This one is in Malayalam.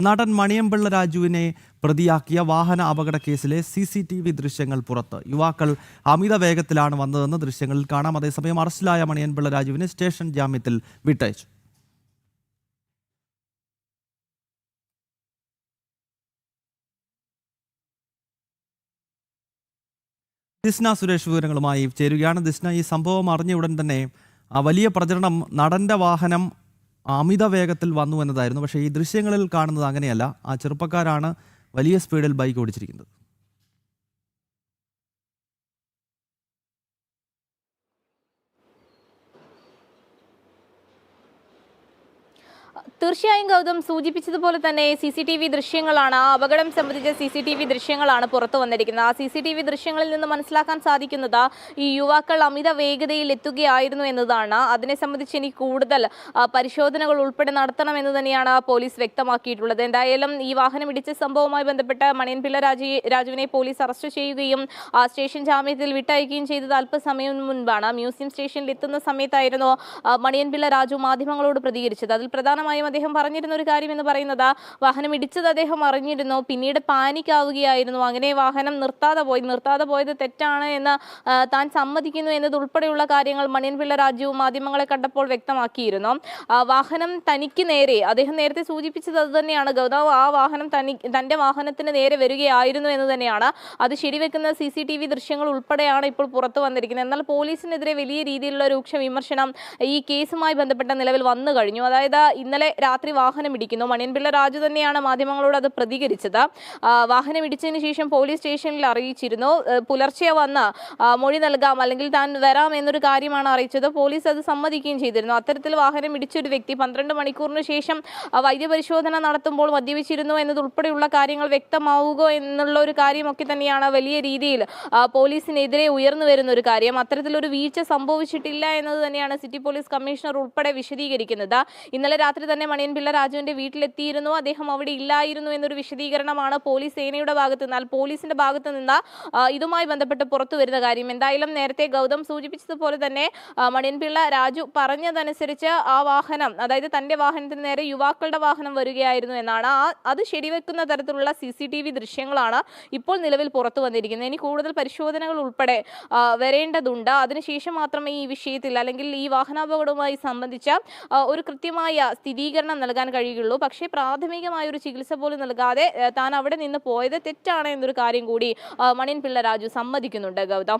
നടൻ മണിയമ്പിള്ള രാജുവിനെ പ്രതിയാക്കിയ വാഹന അപകട കേസിലെ സി സി ടി വി ദൃശ്യങ്ങൾ പുറത്ത്. യുവാക്കൾ അമിത വേഗത്തിലാണ് വന്നതെന്ന് ദൃശ്യങ്ങളിൽ കാണാം. അതേസമയം അറസ്റ്റിലായ മണിയൻപിള്ള രാജുവിനെ സ്റ്റേഷൻ ജാമ്യത്തിൽ വിട്ടയച്ചു. ദിസ്ന സുരേഷ് വിവരങ്ങളുമായി ചേരുകയാണ്. ദിസ്ന ഈ സംഭവം അറിഞ്ഞ ഉടൻ തന്നെ വലിയ പ്രചരണം നടന്റെ വാഹനം അമിത വേഗത്തിൽ വന്നു എന്നതായിരുന്നു. പക്ഷേ ഈ ദൃശ്യങ്ങളിൽ കാണുന്നത് അങ്ങനെയല്ല. ആ ചെറുപ്പക്കാരാണ് വലിയ സ്പീഡിൽ ബൈക്ക് ഓടിച്ചിരിക്കുന്നത്. തീർച്ചയായും ഗൗതം സൂചിപ്പിച്ചതുപോലെ തന്നെ സി സി ടി വി ദൃശ്യങ്ങളാണ്. ആ അപകടം സംബന്ധിച്ച സി സി ടി വി ദൃശ്യങ്ങളാണ് പുറത്തു വന്നിരിക്കുന്നത്. ആ സി സി ടി വി ദൃശ്യങ്ങളിൽ നിന്ന് മനസ്സിലാക്കാൻ സാധിക്കുന്നത് ഈ യുവാക്കൾ അമിത വേഗതയിൽ എത്തുകയായിരുന്നു എന്നതാണ്. അതിനെ സംബന്ധിച്ച് ഇനി കൂടുതൽ പരിശോധനകൾ ഉൾപ്പെടെ നടത്തണമെന്ന് തന്നെയാണ് പോലീസ് വ്യക്തമാക്കിയിട്ടുള്ളത്. എന്തായാലും ഈ വാഹനം ഇടിച്ച സംഭവവുമായി ബന്ധപ്പെട്ട് മണിയൻപിള്ള രാജി രാജുവിനെ പോലീസ് അറസ്റ്റ് ചെയ്യുകയും ആ സ്റ്റേഷൻ ജാമ്യത്തിൽ വിട്ടയക്കുകയും ചെയ്തത് അല്പസമയം മുൻപാണ്. മ്യൂസിയം സ്റ്റേഷനിൽ എത്തുന്ന സമയത്തായിരുന്നു മണിയൻ മണിയൻപിള്ള രാജു മാധ്യമങ്ങളോട് പ്രതികരിച്ചത്. അതിൽ പ്രധാനമായും അദ്ദേഹം പറഞ്ഞിരുന്ന ഒരു കാര്യം എന്ന് പറയുന്നത് വാഹനം ഇടിച്ചത് അദ്ദേഹം അറിഞ്ഞിരുന്നു പിന്നീട് പാനിക് ആവുകയായിരുന്നു അങ്ങനെ വാഹനം നിർത്താതെ പോയി നിർത്താതെ പോയത് തെറ്റാണ് എന്ന് താൻ സമ്മതിക്കുന്നു എന്നതുൾപ്പെടെയുള്ള കാര്യങ്ങൾ മണിയൻപിള്ള രാജു മാധ്യമങ്ങളെ കണ്ടപ്പോൾ വ്യക്തമാക്കിയിരുന്നു. വാഹനം തനിക്ക് നേരെ അദ്ദേഹം നേരത്തെ സൂചിപ്പിച്ചത് അത് തന്നെയാണ്. ആ വാഹനം തനി തന്റെ വാഹനത്തിന് നേരെ വരികയായിരുന്നു എന്ന് തന്നെയാണ്. അത് ശരിവെക്കുന്ന സി സി ടി വി ദൃശ്യങ്ങൾ ഉൾപ്പെടെയാണ് ഇപ്പോൾ പുറത്തു വന്നിരിക്കുന്നത്. എന്നാൽ പോലീസിനെതിരെ വലിയ രീതിയിലുള്ള രൂക്ഷ വിമർശനം ഈ കേസുമായി ബന്ധപ്പെട്ട നിലവിൽ വന്നു കഴിഞ്ഞു. അതായത് ഇന്നലെ രാത്രി വാഹനം ഇടിക്കുന്നു. മണിയൻപിള്ള രാജു തന്നെയാണ് മാധ്യമങ്ങളോട് അത് പ്രതികരിച്ചത്. ആ, വാഹനം ഇടിച്ചതിന് ശേഷം പോലീസ് സ്റ്റേഷനിൽ അറിയിച്ചിരുന്നു. പുലർച്ചെ വന്ന് മൊഴി നൽകാം അല്ലെങ്കിൽ താൻ വരാം എന്നൊരു കാര്യമാണ് അറിയിച്ചത്. പോലീസ് അത് സമ്മതിക്കുകയും ചെയ്തിരുന്നു. അത്തരത്തിൽ വാഹനം ഇടിച്ചൊരു വ്യക്തി പന്ത്രണ്ട് മണിക്കൂറിന് ശേഷം വൈദ്യപരിശോധന നടത്തുമ്പോൾ മദ്യപിച്ചിരുന്നു എന്നതുൾപ്പെടെയുള്ള കാര്യങ്ങൾ വ്യക്തമാവുക എന്നുള്ള ഒരു കാര്യമൊക്കെ തന്നെയാണ് വലിയ രീതിയിൽ പോലീസിനെതിരെ ഉയർന്നു വരുന്ന ഒരു കാര്യം. അത്തരത്തിലൊരു വീഴ്ച സംഭവിച്ചിട്ടില്ല എന്നത് തന്നെയാണ് സിറ്റി പോലീസ് കമ്മീഷണർ ഉൾപ്പെടെ വിശദീകരിക്കുന്നത്. ഇന്നലെ രാത്രി തന്നെ മണിയൻപിള്ള രാജുവിന്റെ വീട്ടിലെത്തിയിരുന്നു. അദ്ദേഹം അവിടെ ഇല്ലായിരുന്നു എന്നൊരു വിശദീകരണമാണ് പോലീസ് സേനയുടെ ഭാഗത്ത് നിന്നാൽ പോലീസിന്റെ ഭാഗത്ത് നിന്ന് ഇതുമായി ബന്ധപ്പെട്ട് പുറത്തു വരുന്ന കാര്യം. എന്തായാലും നേരത്തെ ഗൗതം സൂചിപ്പിച്ചതുപോലെ തന്നെ മണിയൻപിള്ള രാജു പറഞ്ഞതനുസരിച്ച് ആ വാഹനം അതായത് തന്റെ വാഹനത്തിന് നേരെ യുവാക്കളുടെ വാഹനം വരികയായിരുന്നു എന്നാണ്. അത് ശരിവെക്കുന്ന തരത്തിലുള്ള സി ദൃശ്യങ്ങളാണ് ഇപ്പോൾ നിലവിൽ പുറത്തു വന്നിരിക്കുന്നത്. ഇനി കൂടുതൽ പരിശോധനകൾ ഉൾപ്പെടെ വരേണ്ടതുണ്ട്. അതിനുശേഷം മാത്രമേ ഈ വിഷയത്തിൽ അല്ലെങ്കിൽ ഈ വാഹനാപകടവുമായി സംബന്ധിച്ച ഒരു കൃത്യമായ സ്ഥിരീകരണം നൽകാൻ കഴിയുകയുള്ളൂ. പക്ഷേ പ്രാഥമികമായ ഒരു ചികിത്സ പോലും നൽകാതെ താൻ അവിടെ നിന്ന് പോയത് തെറ്റാണ് എന്നൊരു കാര്യം കൂടി മണിയൻ പിള്ള രാജു സമ്മതിക്കുന്നുണ്ട്. ഗൗതം.